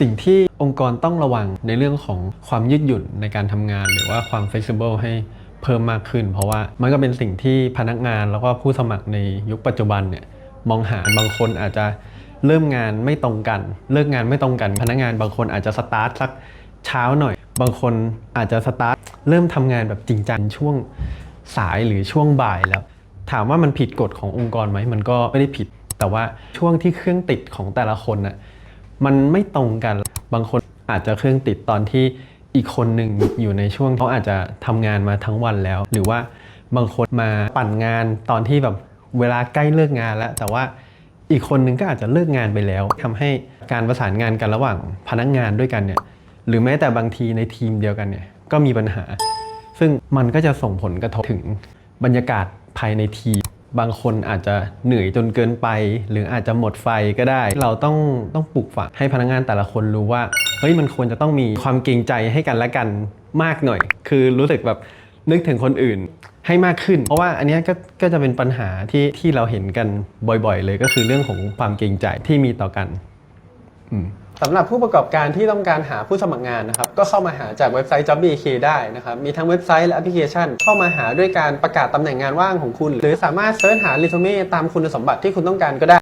สิ่งที่องค์กรต้องระวังในเรื่องของความยืดหยุ่นในการทำงาน หรือว่าความ flexible ให้เพิ่มมากขึ้น เพราะว่ามันก็เป็นสิ่งที่พนักงานแล้วก็ผู้สมัครในยุคปัจจุบันเนี่ยมองหาบางคนอาจจะเริ่มงานไม่ตรงกัน เลิกงานไม่ตรงกัน พนักงานบางคนอาจจะสตาร์ทสักเช้าหน่อย บางคนอาจจะสตาร์ทเริ่มทำงานแบบจริงจังช่วงสายหรือช่วงบ่ายแล้ว ถามว่ามันผิดกฎขององค์กรไหมมันก็ไม่ได้ผิด แต่ว่าช่วงที่เครื่องติดของแต่ละคนน่ะ มันไม่ตรงกัน บางคนอาจจะเครื่องติดตอนที่อีกคนหนึ่งอยู่ในช่วงเขาอาจจะทำงานมาทั้งวันแล้ว หรือว่าบางคนมาปั่นงานตอนที่แบบเวลาใกล้เลิกงานแล้ว แต่ว่าอีกคนนึงก็อาจจะเลิกงานไปแล้วทำให้การประสานงานกันระหว่างพนักงานด้วยกันเนี่ยหรือแม้แต่บางทีในทีมเดียวกันเนี่ยก็มีปัญหา ซึ่งมันก็จะส่งผลกระทบถึงบรรยากาศภายในทีม บางคนอาจจะเหนื่อยจนเกินไป หรืออาจจะหมดไฟก็ได้ เราต้องต้องปลูกฝังให้พนักงานแต่ละคนรู้ว่าเฮ้ยมันควรจะต้องมีความเกรงใจให้กันและกันมากหน่อย คือรู้สึกแบบนึกถึงคนอื่นให้มากขึ้น เพราะว่าอันนี้ก็ก็จะเป็นปัญหาที่ที่เราเห็นกันบ่อยๆ เลยก็คือเรื่องของความเกรงใจที่มีต่อกัน สำหรับผู้ประกอบการที่ต้องการหาผู้สมัครงานนะครับก็เข้ามาหาจากเว็บไซต์ JobBK ได้นะครับมีทั้งเว็บไซต์และแอปพลิเคชัน เข้ามาหาด้วยการประกาศตำแหน่งงานว่างของคุณ หรือสามารถเสิร์ชหาเรซูเม่ตามคุณสมบัติที่คุณต้องการก็ได้